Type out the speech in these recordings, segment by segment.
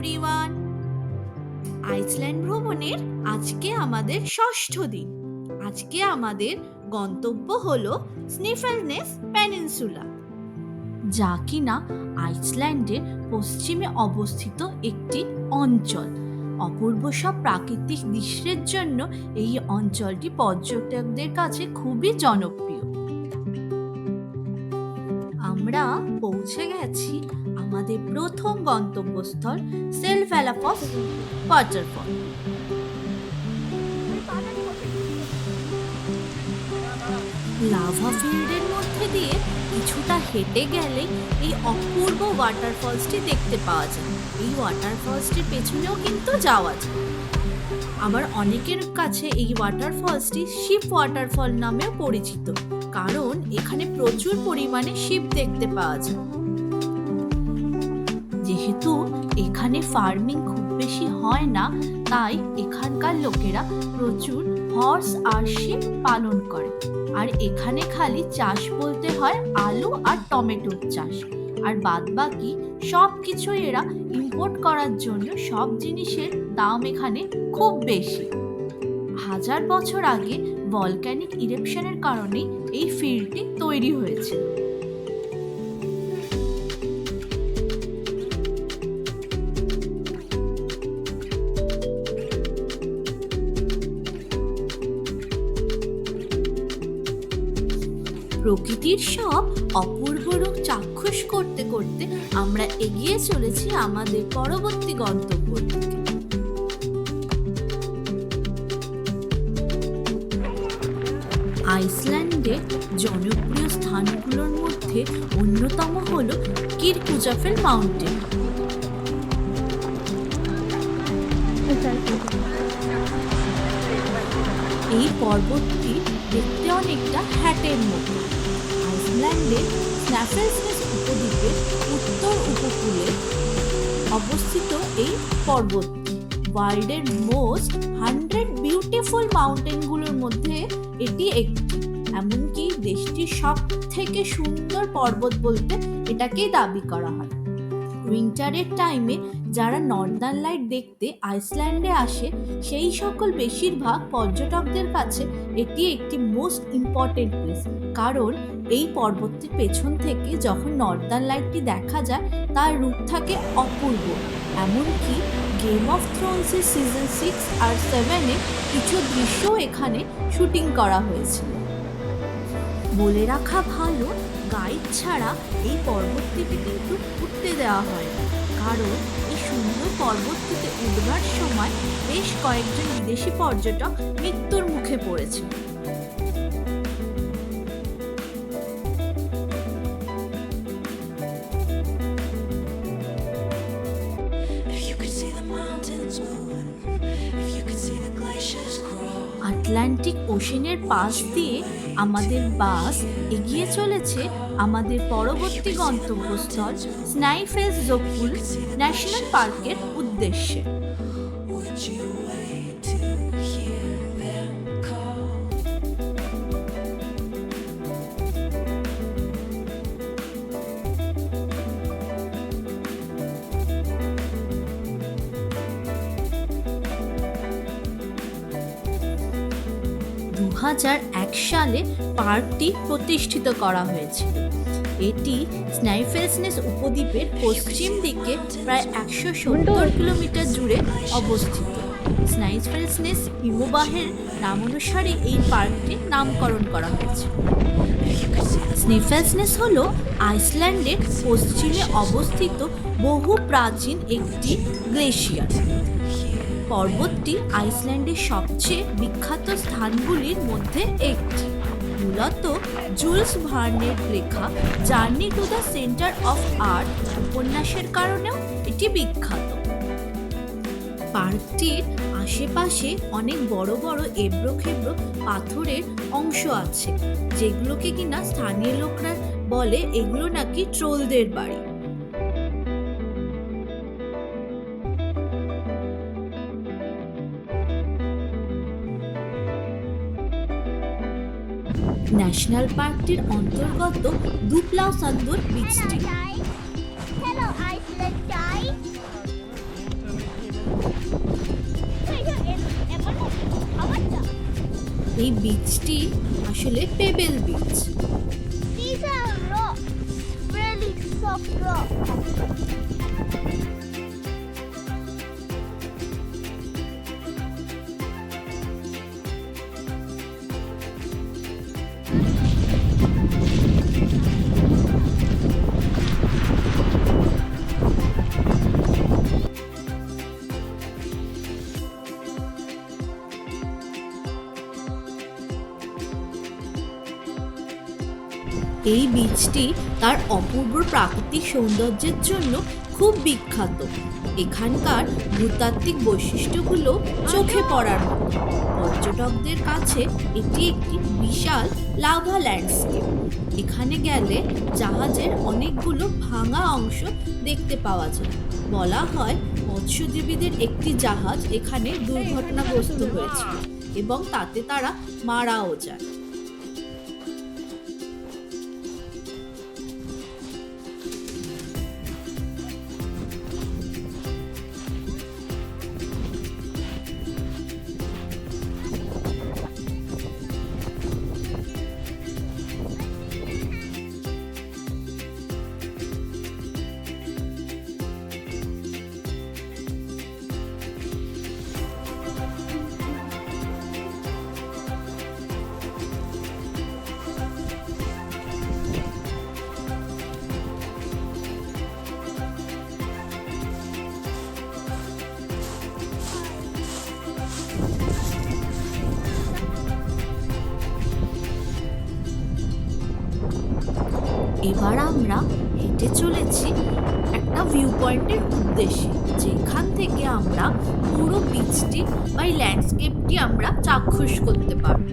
Everyone Iceland ভ্রমণের আজকে আমাদের ষষ্ঠ দিন। আজকে আমাদের গন্তব্য হলো স্নিফেলনেস পেনিনসুলা যা কিনা আইসল্যান্ডের পশ্চিমে অবস্থিত একটি অঞ্চল। অপূর্ব সব প্রাকৃতিক দৃশ্যের জন্য এই অঞ্চলটি পর্যটকদের কাছে খুবই জনপ্রিয়। আমরা পৌঁছে গেছি আমাদের প্রথম গন্তব্যস্থল সেলফ্যালাফস ওয়াটারফল লাভা ফিল্ডের মধ্যে দিয়ে কিছুটা হেঁটে গেলে এই অপূর্ব ওয়াটারফলসটি দেখতে পাওয়া যায়। এই ওয়াটারফলসটির পেছনেও কিন্তু যাওয়া যায়। আবার অনেকের কাছে এই ওয়াটারফলসটি শিপ ওয়াটারফল নামেও পরিচিত, কারণ এখানে প্রচুর পরিমাণে শিপ দেখতে পাওয়া যায়। যেহেতু এখানে ফার্মিং খুব বেশি হয় না, তাই এখানকার লোকেরা প্রচুর হর্স আর শিপ পালন করে। আর এখানে খালি চাষ বলতে হয় আলু আর টমেটোর চাষ। আর বাদ বাকি সব কিছু এরা ইম্পোর্ট করার জন্য সব জিনিসের দাম এখানে খুব বেশি। হাজার বছর আগে ভলক্যানিক ইরেপশনের কারণে এই ফিল্ডটি তৈরি হয়েছিল প্রকৃতির সব অপূর্ব রূপ চাক্ষুষ করতে করতে আমরা এগিয়ে চলেছি আমাদের পরবর্তী গন্তব্য দিকে। আইসল্যান্ডে জনপ্রিয় স্থানগুলোর মধ্যে অন্যতম হল কিরকুজাফেল মাউন্টেন। এই পর্বতটি দেখতে অনেকটা হ্যাটের মতো। আইসল্যান্ডের স্ন্যাফেলসনেস উপদ্বীপের উত্তর উপকূলে অবস্থিত এই পর্বতটি ওয়ার্ল্ডের মোস্ট হান্ড্রেড বিউটিফুল মাউন্টেনগুলোর মধ্যে এটি একটি। এমনকি দেশটির সব থেকে সুন্দর পর্বত বলতে এটাকেই দাবি করা হয়। উইন্টারের টাইমে যারা নর্দার্ন লাইট দেখতে আইসল্যান্ডে আসে, সেই সকল বেশিরভাগ পর্যটকদের কাছে এটি একটি মোস্ট ইম্পর্টেন্ট প্লেস কারণ এই পর্বতটির পেছন থেকে যখন নর্দার্ন লাইটটি দেখা যায়, তার রূপ থাকে অপূর্ব। এমনকি গেম অফ থ্রোনসের সিজন সিক্স আর সেভেনে কিছু দৃশ্যও এখানে শুটিং করা হয়েছিল। বলে রাখা ভালো গাইড ছাড়া এই পর্বতটিতে কিন্তু উঠতে দেওয়া হয় না কারণ এই সুন্দর পর্বতটিতে উঠবার সময় বেশ কয়েকজন বিদেশি পর্যটক মৃত্যুর মুখে পড়েছে. আটলান্টিক ওশেনের পাশ দিয়ে আমাদের বাস এগিয়ে চলেছে আমাদের পরবর্তী গন্তব্যস্থল স্নাইফেস জোকুল ন্যাশনাল পার্কের উদ্দেশ্যে। Would সালে পার্কটি প্রতিষ্ঠিত করা হয়েছিল এটি স্নাইফেলসনেস উপদ্বীপের পশ্চিম দিকে প্রায় একশো সত্তর কিলোমিটার জুড়ে অবস্থিত। স্নাইফেলসনেস হিমবাহের নামানুসারে এই পার্কটির নামকরণ করা হয়েছে। স্নিফেলসনেস হল আইসল্যান্ডের পশ্চিমে অবস্থিত বহু প্রাচীন একটি গ্লেশিয়ার। পর্বতটি আইসল্যান্ডের সবচেয়ে বিখ্যাত স্থানগুলির মধ্যে একটি। মূলত জুলস ভার্নের লেখা journey to the centre of earth উপন্যাসের কারণেও এটি বিখ্যাত। পার্কটির আশেপাশে অনেক বড় বড় এবড়ো খেবড়ো পাথরের অংশ আছে, যেগুলোকে কিনা স্থানীয় লোকরা বলে এগুলো নাকি ট্রোলদের বাড়ি। ন্যাশনাল পার্কটির অন্তর্গত দুপলাও সান্দুর বিচটি এই বিচটি আসলে পেবেল বিচ These are. এই বীজটি তার অপূর্ব প্রাকৃতিক সৌন্দর্যের জন্য খুব বিখ্যাত। এখানকার ভূতাত্ত্বিক বৈশিষ্ট্যগুলো চোখে পড়ার মতো। পর্যটকদের কাছে এটি একটি বিশাল লাভা ল্যান্ডস্কেপ। এখানে গেলে জাহাজের অনেকগুলো ভাঙা অংশ দেখতে পাওয়া যায়। বলা হয়, মৎস্যজীবীদের একটি জাহাজ এখানে দুর্ঘটনাগ্রস্ত হয়েছিল এবং তাতে তারা মারাও যায়। এবার আমরা হেঁটে চলেছি একটা ভিউ পয়েন্টের উদ্দেশ্যে, যেখান থেকে আমরা পুরো বিচটি বা এই ল্যান্ডস্কেপটি আমরা চাক্ষুষ করতে পারব।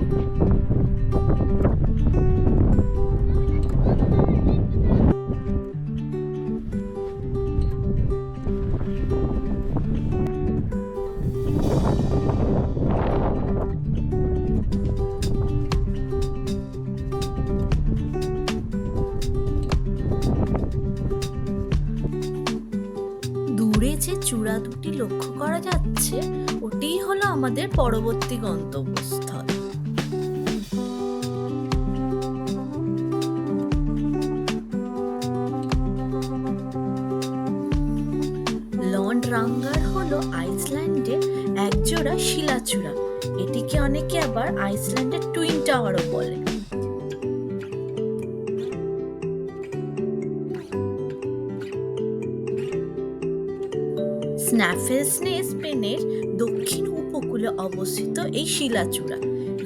পরবর্তী গন্তব্যস্থল। লন্ড রাঙ্গার হলো আইসল্যান্ডের একজোড়া শিলাচূড়া। এটিকে অনেকে আবার আইসল্যান্ডের টুইন টাওয়ারও বলে। স্ন্যাফেলসনে স্পেনের দক্ষিণ উপকূলে অবস্থিত এই শিলাচূড়া,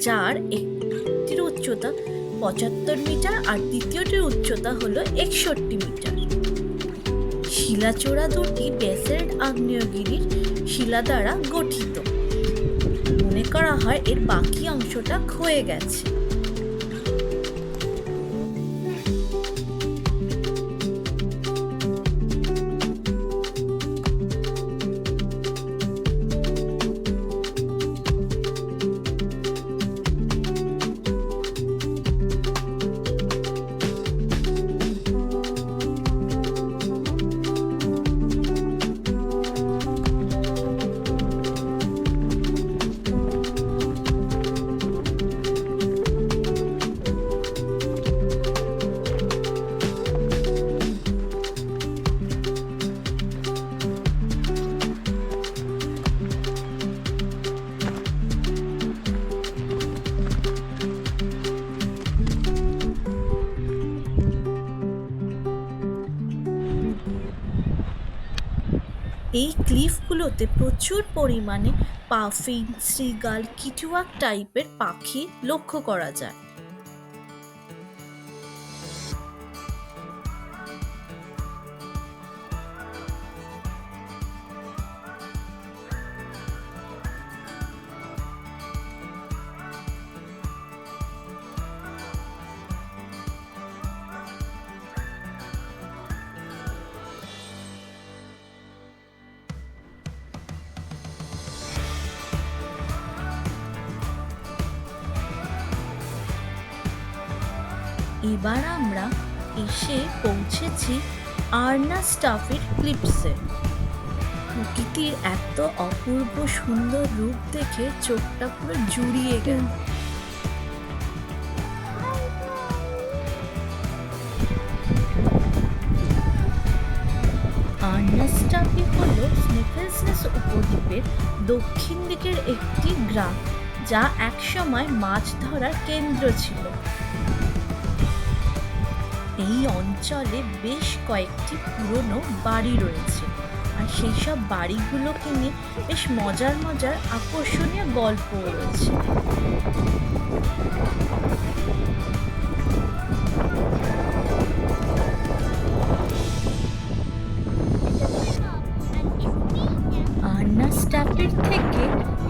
যার একটির উচ্চতা পঁচাত্তর মিটার আর দ্বিতীয়টির উচ্চতা হল একষট্টি মিটার। শিলাচূড়া দুটি বেসেল্ট আগ্নেয়গিরির শিলা দ্বারা গঠিত। মনে করা হয় এর বাকি অংশটা ক্ষয়ে গেছে। ক্লিফগুলোতে প্রচুর পরিমাণে পাফিন শ্রীগাল কিটুয়াক টাইপের পাখি লক্ষ্য করা যায়। এবার আমরা এসে পৌঁছেছি আর্না স্টাফের ক্লিপসে। প্রকৃতির এত অপূর্ব সুন্দর রূপ দেখে চোখটা পুরো জুড়িয়ে গেল। আর্নাস্টাপি হল স্নেফেলসনেস উপদ্বীপের দক্ষিণ দিকের একটি গ্রাম, যা একসময় মাছ ধরার কেন্দ্র ছিল। এই অঞ্চলে বেশ কয়েকটি পুরনো বাড়ি রয়েছে। আর সেই সব বাড়িগুলোকে নিয়ে বেশ মজার মজার আকর্ষণীয় গল্পও রয়েছে। আর্নাস্টাপের থেকে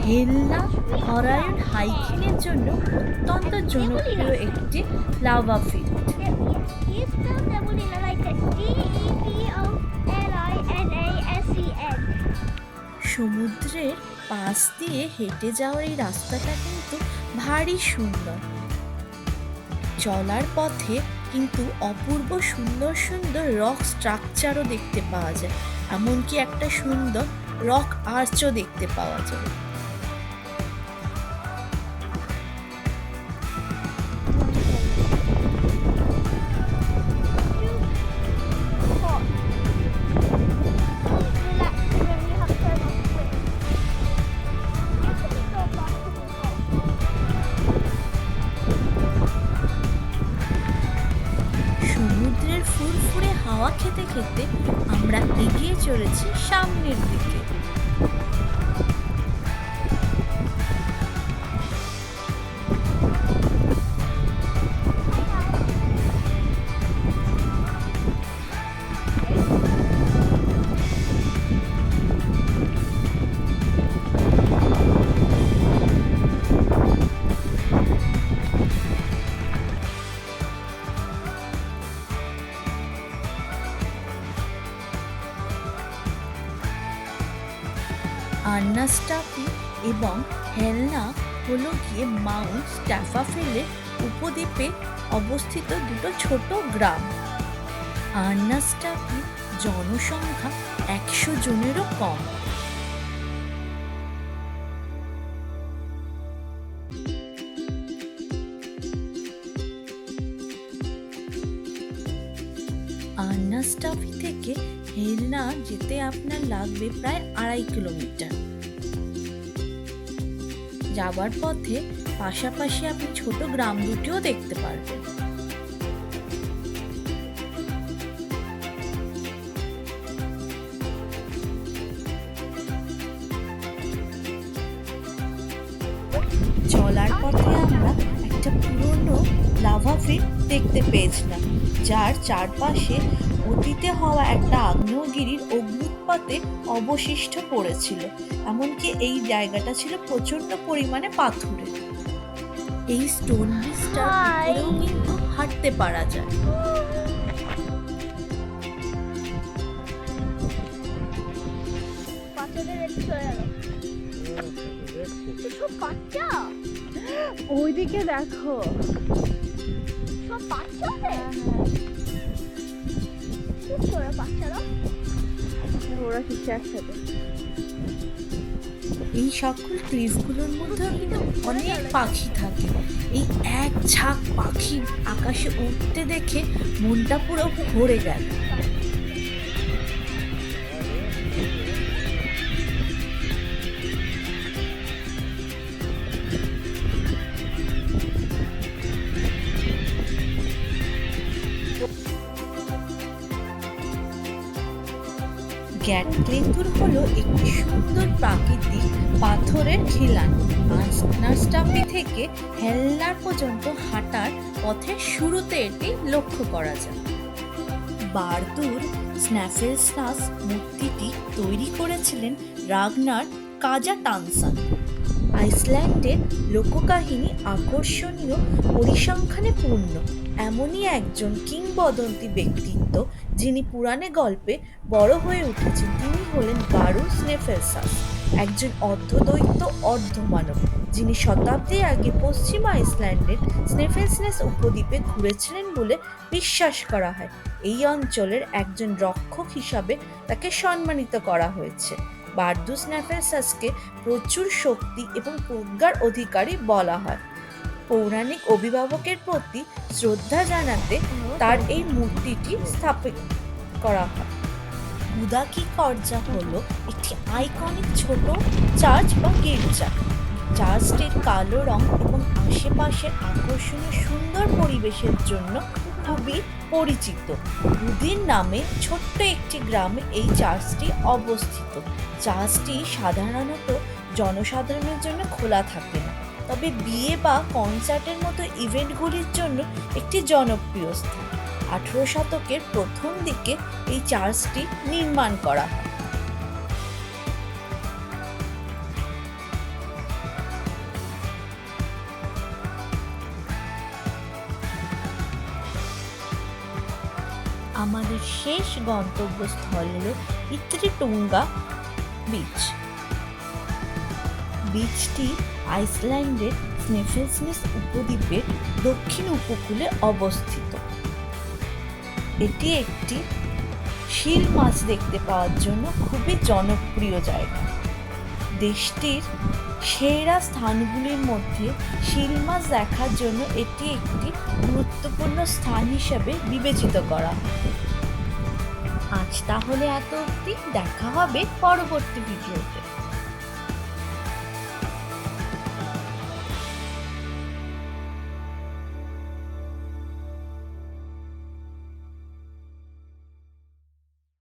হেল্লা হরায়ন হাইকিংয়ের জন্য অত্যন্ত জনপ্রিয় একটি লাভা ফিল্ড। সমুদ্রের পাশ দিয়ে হেঁটে যাওয়ার এই রাস্তাটা কিন্তু ভারী সুন্দর। চলার পথে কিন্তু অপূর্ব সুন্দর সুন্দর রক স্ট্রাকচারও দেখতে পাওয়া যায়। এমনকি একটা সুন্দর রক আর্চও দেখতে পাওয়া যায়। গিয়ে মাউন্ট স্ট্যাফাফেলের উপদ্বীপে অবস্থিত দুটো ছোট গ্রাম। আন্নাস্টাফি জনসংখ্যা একশো জনেরও কম। আন্নাস্টাফি থেকে হেলনা যেতে আপনার লাগবে প্রায় আড়াই কিলোমিটার। যাবার পথে পাশাপাশি আপনি ছোট গ্রাম দুটিও দেখতে পারবেন চলার পথে আমরা একটা পুরনো লাভা ফিট দেখতে পেয়েছিলাম, যার চারপাশে অতীতে হওয়া একটা আগ্নেয়গিরির অগ্নুৎপাতে অবশিষ্ট পড়েছিল। এমনকি এই জায়গাটা ছিল প্রচণ্ড পরিমাণে পাথুরে। এই স্টোন ব্রিজটার উপরেও কিন্তু হাঁটতে পারা যায়। ওইদিকে দেখো। সব বাচ্চা করে বাচ্চারা। ওরা কিছু একসাথে। এই সকল ক্লিফগুলোর মধ্যে কিন্তু অনেক পাখি থাকে। এই এক ঝাঁক পাখি আকাশে উঠতে দেখে মনটা পুরো ভরে গেল। গ্যাটক্লেতুর হলো একটি সুন্দর প্রাকৃতিক পাথরের খিলান। নার্সটাপি থেকে হেলনার পর্যন্ত হাঁটার পথের শুরুতে এটি লক্ষ্য করা যায়। বারদুর স্ন্যাফেলস্নাস মূর্তিটি তৈরি করেছিলেন রাগনার কাজা টানসান আইসল্যান্ডের লোককাহিনী আকর্ষণীয় পরিসংখ্যানে পূর্ণ। এমনই একজন কিংবদন্তি ব্যক্তিত্ব যিনি পুরাণে গল্পে বড় হয়ে উঠেছেন। তিনি হলেন বারু স্নেফেলসাস একজন অর্ধদৈত্য অর্ধমানব, যিনি শতাব্দী আগে পশ্চিম আইসল্যান্ডের স্নেফেলসনেস উপদ্বীপে ঘুরেছিলেন বলে বিশ্বাস করা হয়। এই অঞ্চলের একজন রক্ষক হিসাবে তাকে সম্মানিত করা হয়েছে। বার্দুস ন্যাফেলসাসকে প্রচুর শক্তি এবং প্রজ্ঞার অধিকারী বলা হয়। পৌরাণিক অভিভাবকের প্রতি শ্রদ্ধা জানাতে তার এই মূর্তিটি স্থাপিত করা হয়। উদাকি কর্জা হলো একটি আইকনিক ছোট চার্চ বা গির্জা। চার্চটির কালো রং এবং আশেপাশের আকর্ষণীয় সুন্দর পরিবেশের জন্য খুবই পরিচিত। উদিন নামে ছোট্ট একটি গ্রামে এই চার্চটি অবস্থিত। চার্চটি সাধারণত জনসাধারণের জন্য খোলা থাকে না। তবে বিয়ে বা কনসার্টের মতো ইভেন্টগুলির জন্য একটি জনপ্রিয় স্থান। আঠেরো শতকের প্রথম দিকে এই চার্চটি নির্মাণ করা হয়। আমাদের শেষ গন্তব্যস্থল হলো ইত্রিটুঙ্গা বিচ। বিচটি আইসল্যান্ডের স্নেফেলসনেস উপদ্বীপের দক্ষিণ উপকূলে অবস্থিত। এটি একটি শিল মাছ দেখতে পাওয়ার জন্য খুবই জনপ্রিয় জায়গা। দেশটির সেরা স্থানগুলির মধ্যে শিল মাছ দেখার জন্য এটি একটি গুরুত্বপূর্ণ স্থান হিসেবে বিবেচিত করা আজ তাহলে এত অবধি। দেখা হবে পরবর্তী ভিডিওতে।